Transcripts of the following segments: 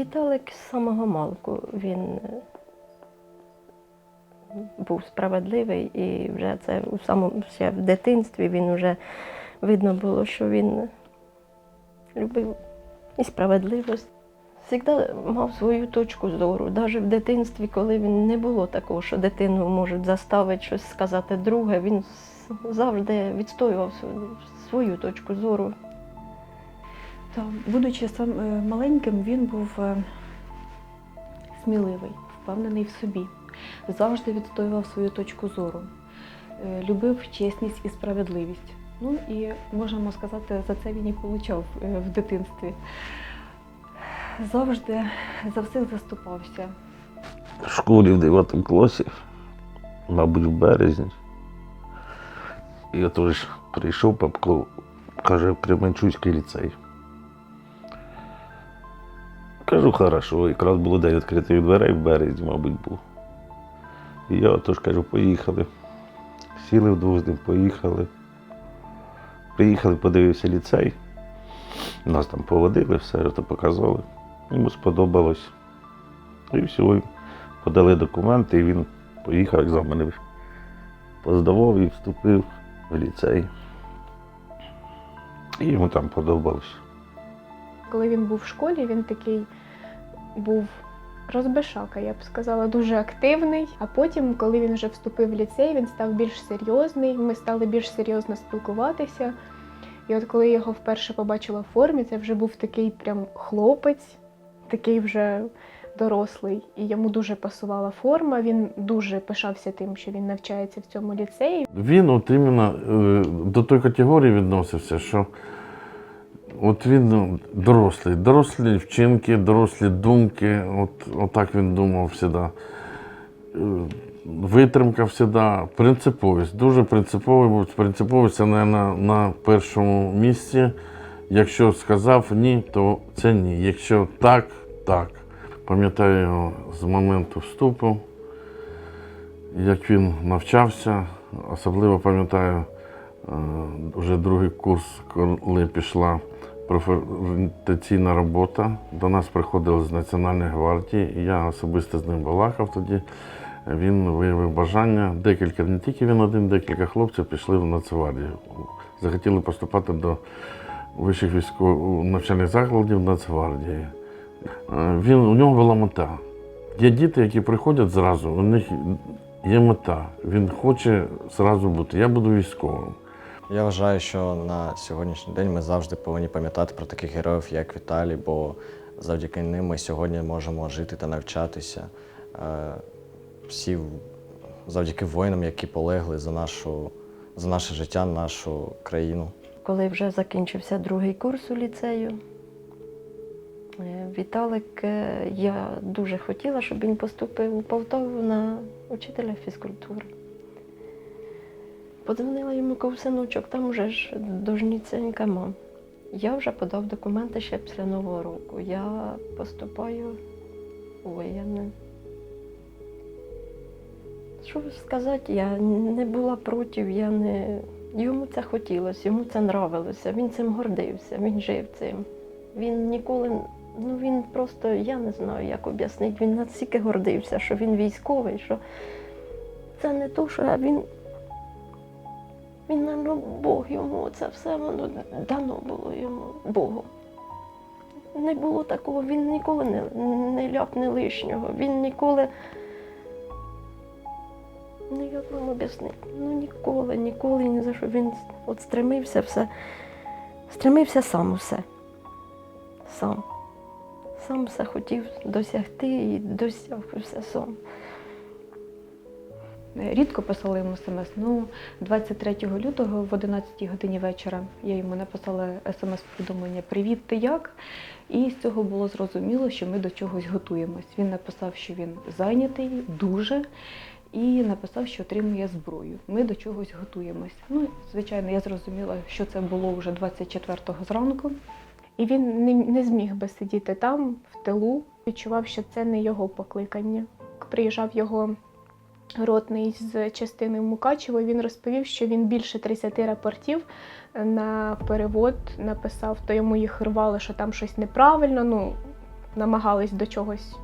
Віталик з самого малку він е, був справедливий і вже це у самому ще в дитинстві він вже видно було, що він любив і справедливість. Завжди мав свою точку зору. Навіть в дитинстві, коли він не було такого, що дитину можуть заставити щось сказати друге, він завжди відстоював свою, свою точку зору. Та, будучи сам е, маленьким, він був е, сміливий, впевнений в собі, завжди відстоював свою точку зору, е, любив чесність і справедливість. Ну і можемо сказати, за це він і получав в дитинстві. Завжди за всіх заступався. В школі в 9 класі, мабуть, в березні. І от ж прийшов Папко, каже, Кременчуцький ліцей. Кажу, хорошо, якраз було день відкритих дверей в березні, мабуть, був. І я отож кажу, поїхали. Сіли вдвох з ним, поїхали. Приїхали, подивився ліцей. Нас там поводили, все то показали. Йому сподобалось. І все, подали документи, і він поїхав екзамени. Поздавав і вступив в ліцей. І йому там подобалось. Коли він був в школі, він такий був розбишака, я б сказала, дуже активний. А потім, коли він вже вступив в ліцей, він став більш серйозний. Ми стали більш серйозно спілкуватися. І от коли я його вперше побачила в формі, це вже був такий прям хлопець, такий вже дорослий. І йому дуже пасувала форма. Він дуже пишався тим, що він навчається в цьому ліцеї. Він от іменно е, до тої категорії відносився, що от він ну, дорослий, дорослі вчинки, дорослі думки, от, отак він думав завжди. Е, Витримка завжди, принциповість. Дуже принциповий був. Принциповість це, мабуть, на першому місці. Якщо сказав ні, то це ні. Якщо так, так. Пам'ятаю його з моменту вступу як він навчався. Особливо пам'ятаю е, вже другий курс, коли пішла профорієнтаційна робота. До нас приходили з Національної гвардії, я особисто з ним балакав тоді. Він виявив бажання. Декілька, не тільки він один, декілька хлопців пішли в Нацгвардію. Захотіли поступати до вищих військових навчальних закладів Нацгвардії. Е, Він, у нього була мета. Є діти, які приходять зразу, у них є мета. Він хоче зразу бути. Я буду військовим. Я вважаю, що на сьогоднішній день ми завжди повинні пам'ятати про таких героїв, як Віталій, бо завдяки ним ми сьогодні можемо жити та навчатися. Е, Всі завдяки воїнам, які полегли за, нашу, за наше життя, нашу країну. Коли вже закінчився другий курс у ліцею, е, Віталик, е, я дуже хотіла, щоб він поступив у Полтаву на учителя фізкультури. Подзвонила йому кажу, синочок, там вже ж дожніценька мам. Я вже подав документи ще після Нового року. Я поступаю у воєнне. Що сказати, я не була проти, я не. Йому це хотілося, йому це нравилося, він цим гордився, він жив цим. Він ніколи, ну він просто, я не знаю, як об'яснити, він настільки гордився, що він військовий, що це не то, що він. Він, напевно, Бог йому це все воно дано було йому Богу. Не було такого, він ніколи не, не ляпне лишнього, він ніколи. Ну, як вам об'яснити? Ну ніколи, ніколи ні за що. Він от стремився все, стремився сам усе. Сам. Сам все хотів досягти і досяг все сам. Рідко писала йому смс. Ну, 23 лютого в 11 годині вечора я йому написала смс-повідомлення Привіт, ти як? І з цього було зрозуміло, що ми до чогось готуємось. Він написав, що він зайнятий дуже, і написав, що отримує зброю. Ми до чогось готуємось. Ну, звичайно, я зрозуміла, що це було вже 24-го зранку. І він не, не зміг би сидіти там, в тилу. Відчував, що це не його покликання. Приїжджав його ротний з частини в Мукачево. Він розповів, що він більше 30 рапортів на перевод написав, то йому їх рвало, що там щось неправильно. Ну, намагались до чогось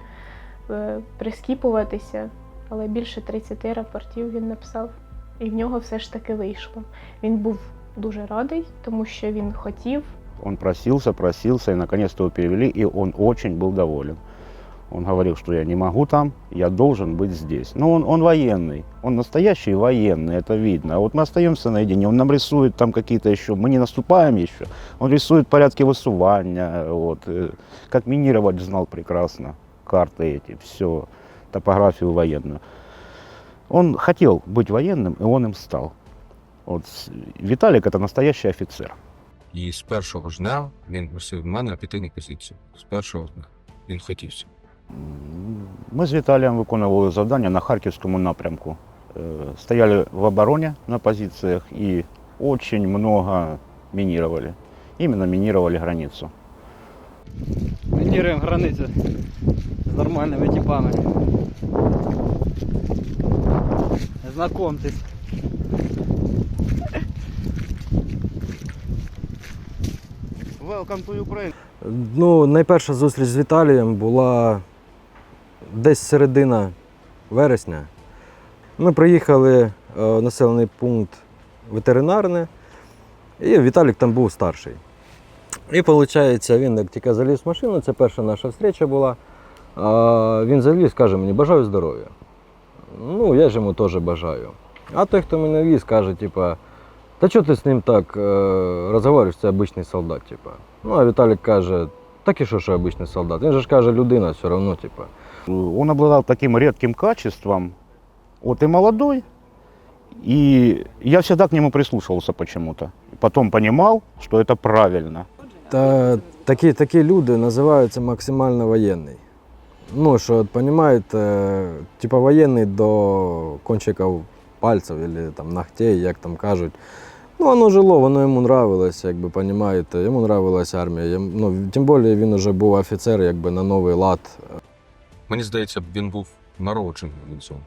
е, прискіпуватися, але більше 30 рапортів він написав, і в нього все ж таки вийшло. Він був дуже радий, тому що він хотів. Он просился, просился, и наконец-то его перевели, и он очень был доволен. Он говорил, что я не могу там, я должен быть здесь. Но он, он военный, он настоящий военный, это видно. А вот мы остаемся наедине, он нам рисует там какие-то еще, мы не наступаем еще, он рисует порядки высувания, вот, э, как минировать знал прекрасно, карты эти, все, топографию военную. Он хотел быть военным, и он им стал. Вот с- Виталик это настоящий офицер. І з першого ж дня він просив мене піти на позицію. З першого дня він хотів цього. Ми з Віталієм виконували завдання на Харківському напрямку. Е, Стояли в обороні на позиціях і очень много мінірували. Іменно мінірували границю. Мініруємо границю з нормальними типами. Знакомтесь. Welcome to Ukraine. Ну, найперша зустріч з Віталієм була десь середина вересня. Ми приїхали е, в населений пункт ветеринарний, і Віталік там був старший. І виходить, він як тільки заліз в машину, це перша наша зустріча була. Він заліз, каже мені, бажаю здоров'я. Ну, я ж йому теж бажаю. А той, хто мене віз, каже, типа, та чого ти з ним так е, розговорюєш, це обичний солдат, типа. Ну, а Віталік каже, так і що, що обичний солдат? Він же ж каже, людина все одно, типа. Он обладал таким редким качеством. Вот и молодой. И я всегда к нему прислушивался почему-то. Потом понимал, что это правильно. Та такі, такі люди називаються максимально воєнний. Ну, що, от, типа воєнний до кончиків пальців або там ногтей, як там кажуть. Ну, воно жило, воно йому нравилось, якби понімаєте. Йому нравилась армія. Ну, тим більше він вже був офіцер, якби на новий лад. Мені здається, він був народжений від.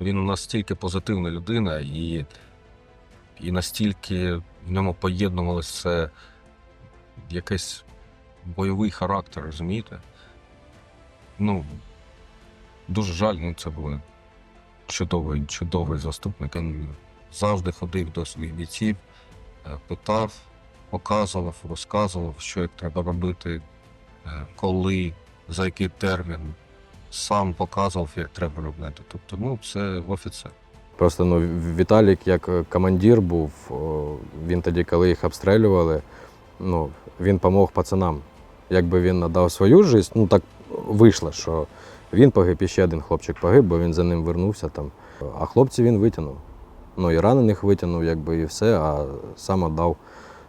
Він настільки позитивна людина, і, і настільки в ньому поєднувалося якийсь бойовий характер, розумієте? Ну, дуже жаль, ну це був чудовий, чудовий заступник. Він завжди ходив до своїх бійців, е, питав, показував, розказував, що як треба робити, е, коли, за який термін. Сам показував, як треба робити. Тобто, ну, це офіцер. Просто ну, Віталік як е, командир був, він тоді, коли їх обстрілювали, ну, він допомог пацанам. Якби він надав свою життя, ну так вийшло, що він погиб, і ще один хлопчик погиб, бо він за ним вернувся там. А хлопців він витягнув. Ну і ранених витягнув, якби і все, а сам віддав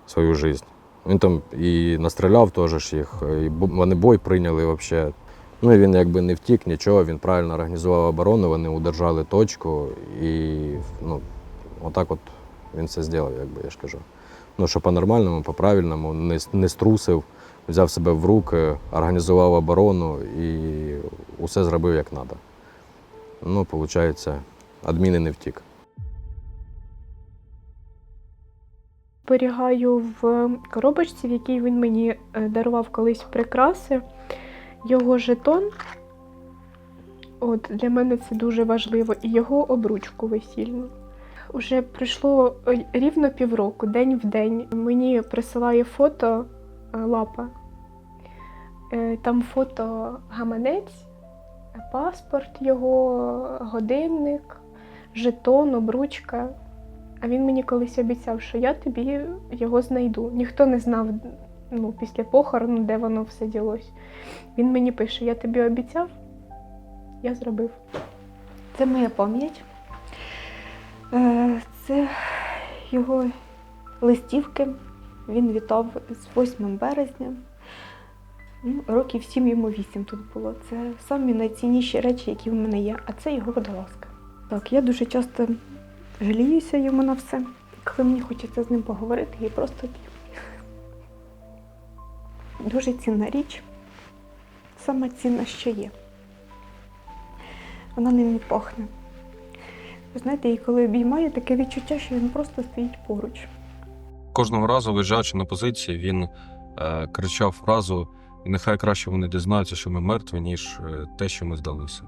свою життя. Він там і настріляв теж їх, і вони бой прийняли взагалі. Ну і він якби не втік, нічого, він правильно організував оборону, вони удержали точку і ну, отак от він все зробив, якби я ж кажу. Ну, що по-нормальному, по-правильному, не, не струсив, взяв себе в руки, організував оборону і усе зробив як треба. Ну, виходить, адміни не втік. Зберігаю в коробочці, в якій він мені е, дарував колись прикраси. Його жетон. От, для мене це дуже важливо. І його обручку весільну. Уже пройшло е, рівно півроку, день в день. Мені присилає фото е, лапа. Там фото гаманець, паспорт його, годинник, жетон, обручка. А він мені колись обіцяв, що я тобі його знайду. Ніхто не знав ну, після похорону, де воно все ділось. Він мені пише: Я тобі обіцяв, я зробив. Це моя пам'ять. Е, Це його листівки. Він вітав з 8 березня. Ну, Років 7 йому 8 тут було. Це самі найцінніші речі, які в мене є. А це його водолазка. Так, я дуже часто жаліюся йому на все. Коли мені хочеться з ним поговорити, я просто п'ю. Дуже цінна річ. Сама цінна, що є. Вона ним не пахне. Ви знаєте, і коли обіймаю, таке відчуття, що він просто стоїть поруч. Кожного разу, виїжджаючи на позиції, він е, кричав фразу нехай краще вони дізнаються, що ми мертві, ніж е, те, що ми здалися.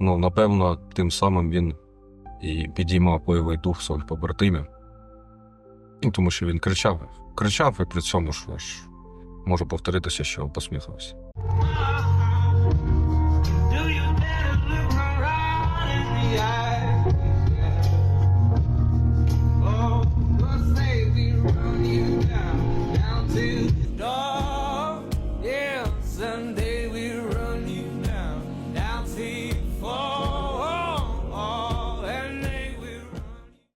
Ну, напевно, тим самим він і підіймав бойовий дух своїх побратимів. Тому що він кричав, кричав і при цьому ж можу повторитися, що посміхався.